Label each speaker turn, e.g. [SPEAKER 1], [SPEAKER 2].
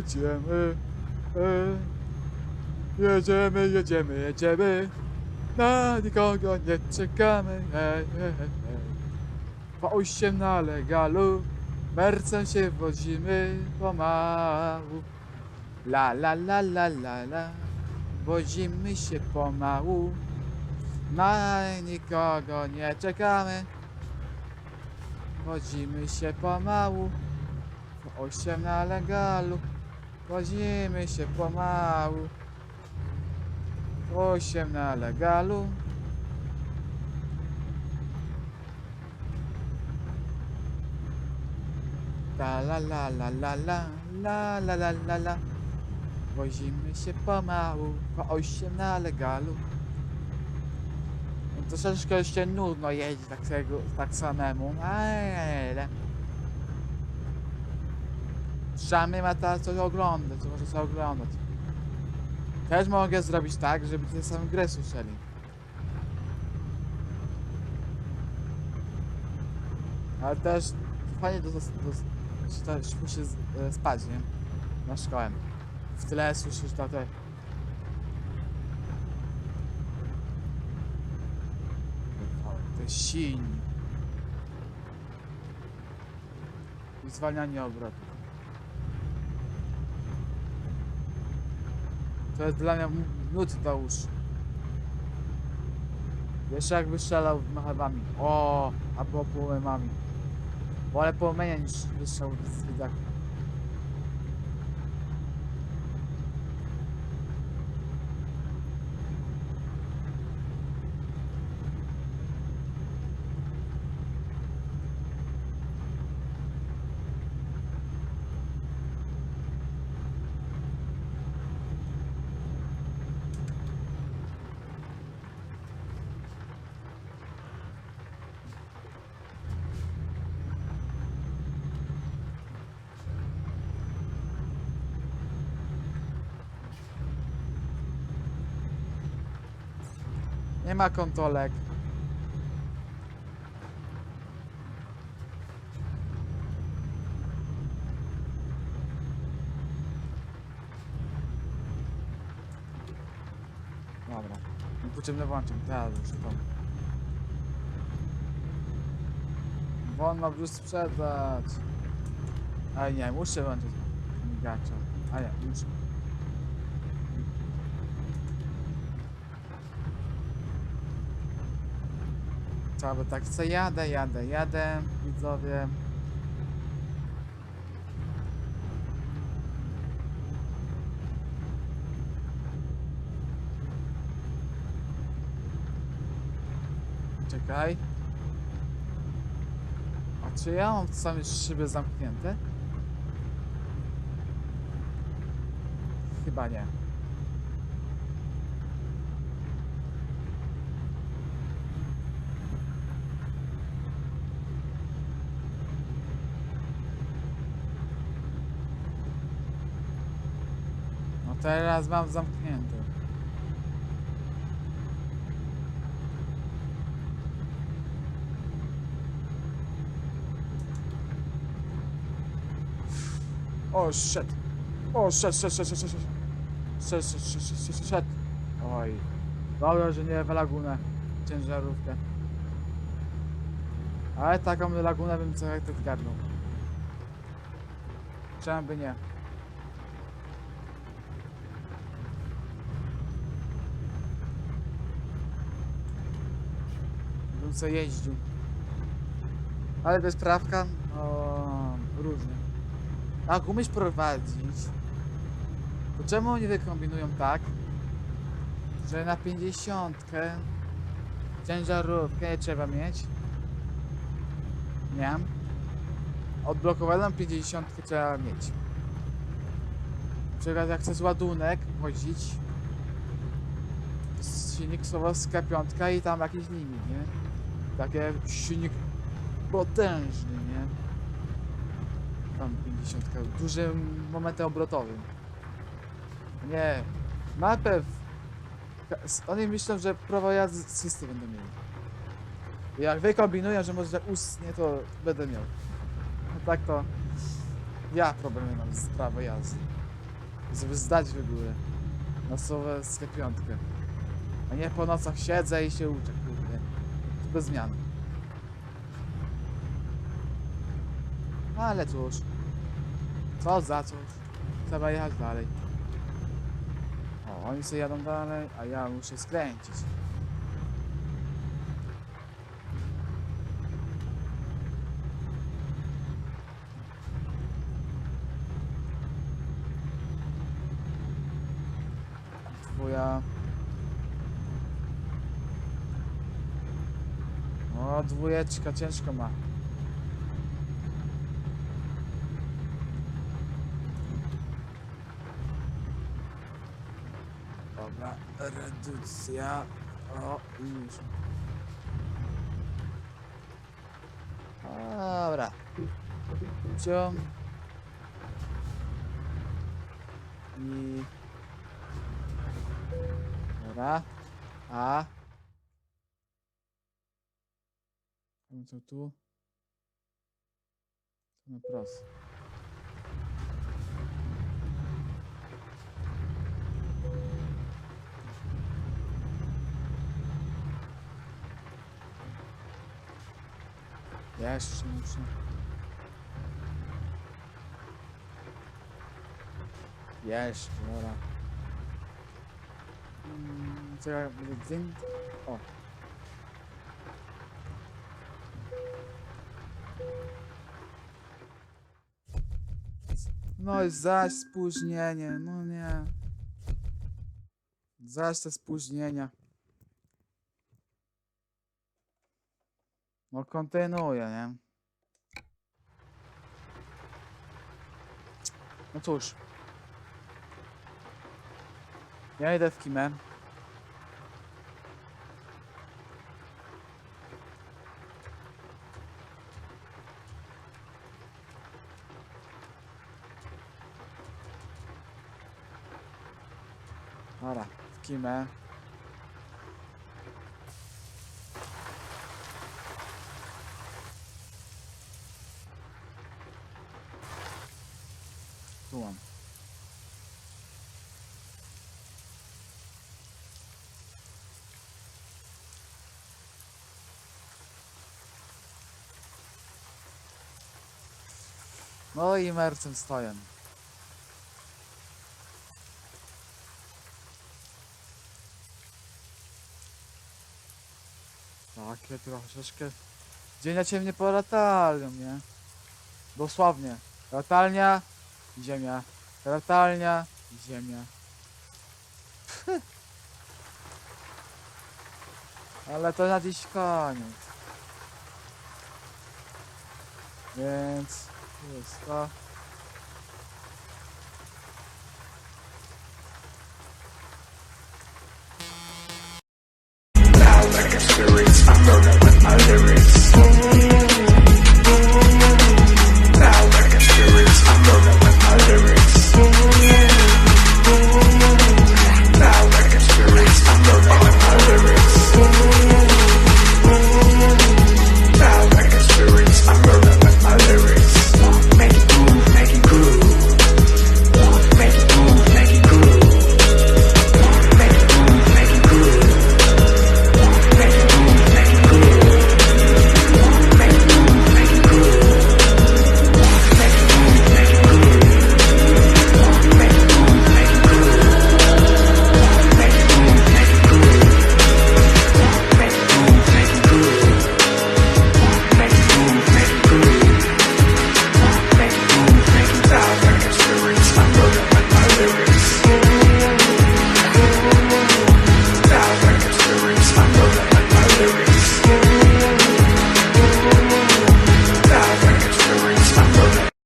[SPEAKER 1] jedziemy, e. Jedziemy, jedziemy, jedziemy. Na nikogo nie czekamy. Po osiem na legalu. Mercem się wozimy pomału. La la la la la la. Wozimy się pomału. Na nikogo nie czekamy. Wodzimy się pomału. Po osiem na legalu. Wodzimy się pomału. Po osiem na legalu. La la la la la la la la la la la Wozimy się pomału, po osiem na legalu. Troszeczkę jeszcze nudno jeździć tak, tak samemu, ale... Przynajmniej ma teraz coś oglądać, co może sobie oglądać. Też mogę zrobić tak, żeby tę samą grę słyszeli. Ale też fajnie do, do, do, też musi z- e, spać, nie? Na szkołę. W tle słyszysz to te... Te silnik. I zwalnianie obrotów. To jest dla mnie nut do uszu. Jeszcze jakby strzelał machawami. O, albo płomieniami. Wolę płomienia niż wystrzał z widaku. Nie ma kontrolek. Dobra. Niepotrzebne włączam. Teraz już to. Ma już sprzedać. Ale nie, muszę włączyć migacza. A nie, muszę. By tak co jadę, jadę, jadę, widzowie. Czekaj. A czy ja mam same szyby zamknięte? Chyba nie. Teraz mam zamknięte. O shit. O shit, shit, shit, shit, shit, shit. Shit, shit, shit, shit, shit. Oj. Dobra, że nie w lagunę. Ciężarówkę. Ale taką lagunę bym sobie tak zgarnął. Czemu by nie? Bym co jeździł. Ale bez prawka? O, różnie. Jak umiesz prowadzić, to czemu oni wykombinują tak, że na 50 ciężarówkę nie trzeba mieć? Nie. Odblokowaną 50 trzeba mieć. Na przykład jak chcesz ładunek jest silnik Słowowska piątka i tam jakiś limit, nie? Takie silnik potężny, nie? Tam 50, dużym momentem obrotowym. Nie, mapę w... Oni myślą, że prawo jazdy wszyscy będą mieli. Jak wy kombinują, że może ustnie, to będę miał. A tak to Ja problemy mam z prawo jazdy. Żeby zdać w ogóle. Na słowę sklepiątkę. A nie po nocach siedzę i się uczę. Bez zmian. Ale cóż. Co za cóż. Trzeba jechać dalej. O, oni sobie jadą dalej, a ja muszę skręcić. Dwuja. O, dwójeczka ciężko ma. Dobra, redukcja. O, już. Dobra. Ciąg. I... Dobra. A. No to tu. To na prosto. Jeszcze muszę. Jeszcze, dobra. Mm, Co ja będę dzień? O. No i zaś spóźnienie, no nie. Zaś te spóźnienia. No kontynuuję, nie? No cóż. Ja idę w kimę. Kimę. Tu mam. No i mercem stoję. Takie troszeczkę dzień na ciemnie po latarnią, nie? Dosłownie. Latarnia, ziemia. Latarnia, ziemia. Ale to na dziś koniec. Więc jest to.
[SPEAKER 2] Now like a terrorists.